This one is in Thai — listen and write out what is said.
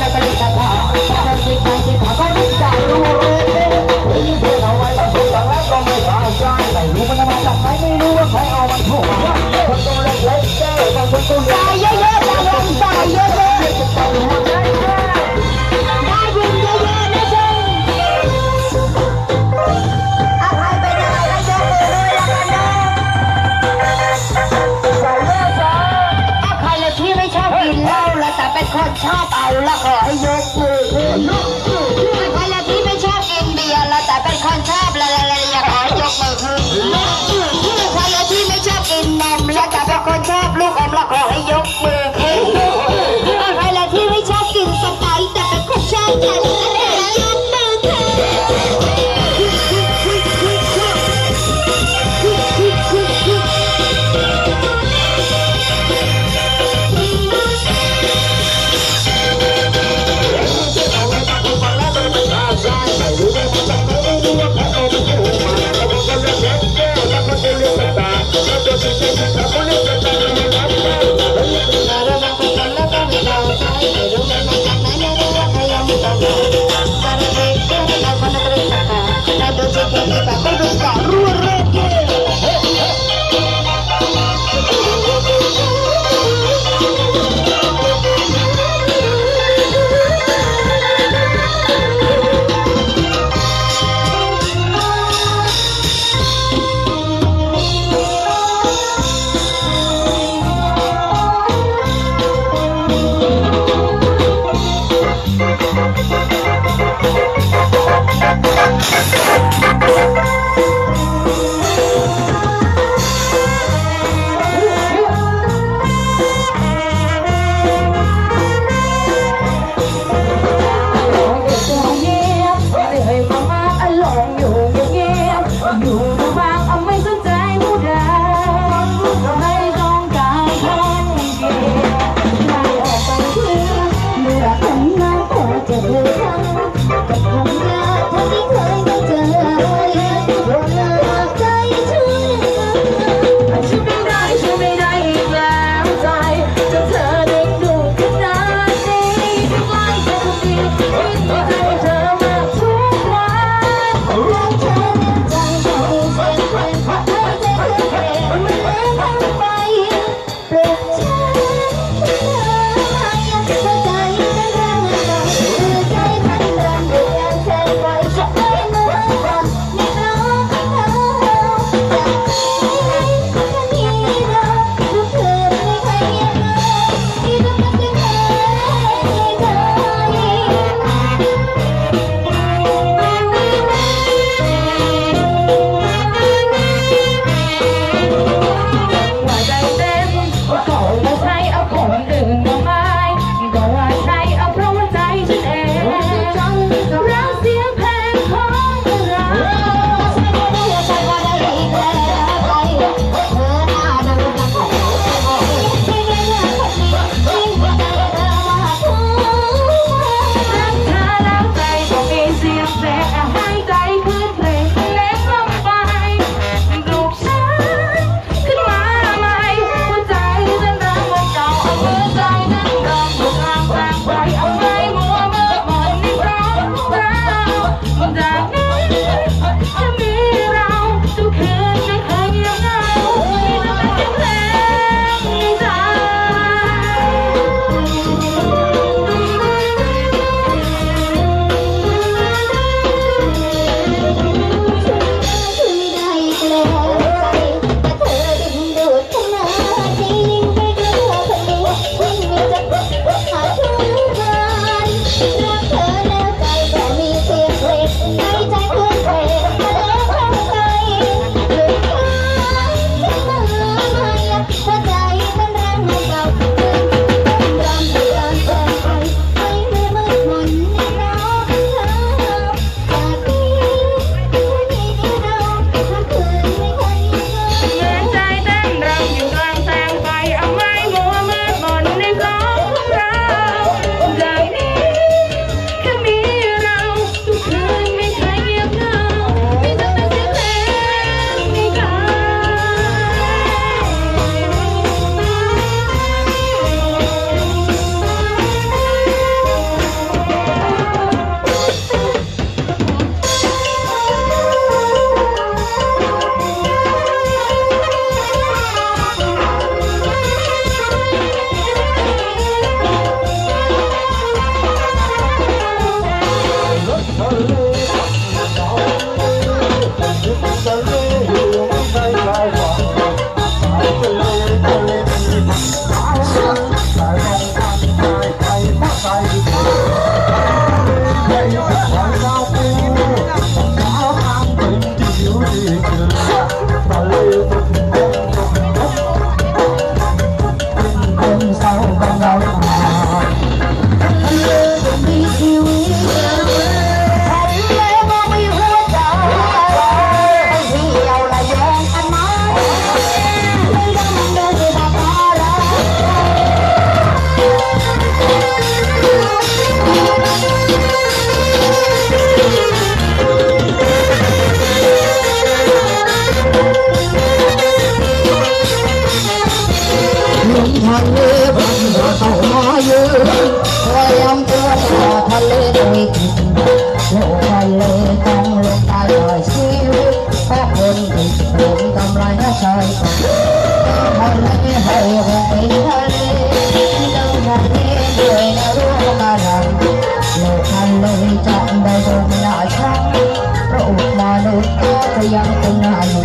la พอเริมทะเลบังเรือเข้ามาเยือนพยายามเตือทะเลไม่กินโลกทะเลต้องลงตายหน่อยชีวิตเพราะคนติดลมกำไรนะชายฝั่งทะเลให้คงเป็นทะเลเดินทะเลด้วยนะรู้กันหลังโลกทะเลจะได้ตรงหน้าช่างพระอุมานุษย์ก็ยังคงหน้าอยู่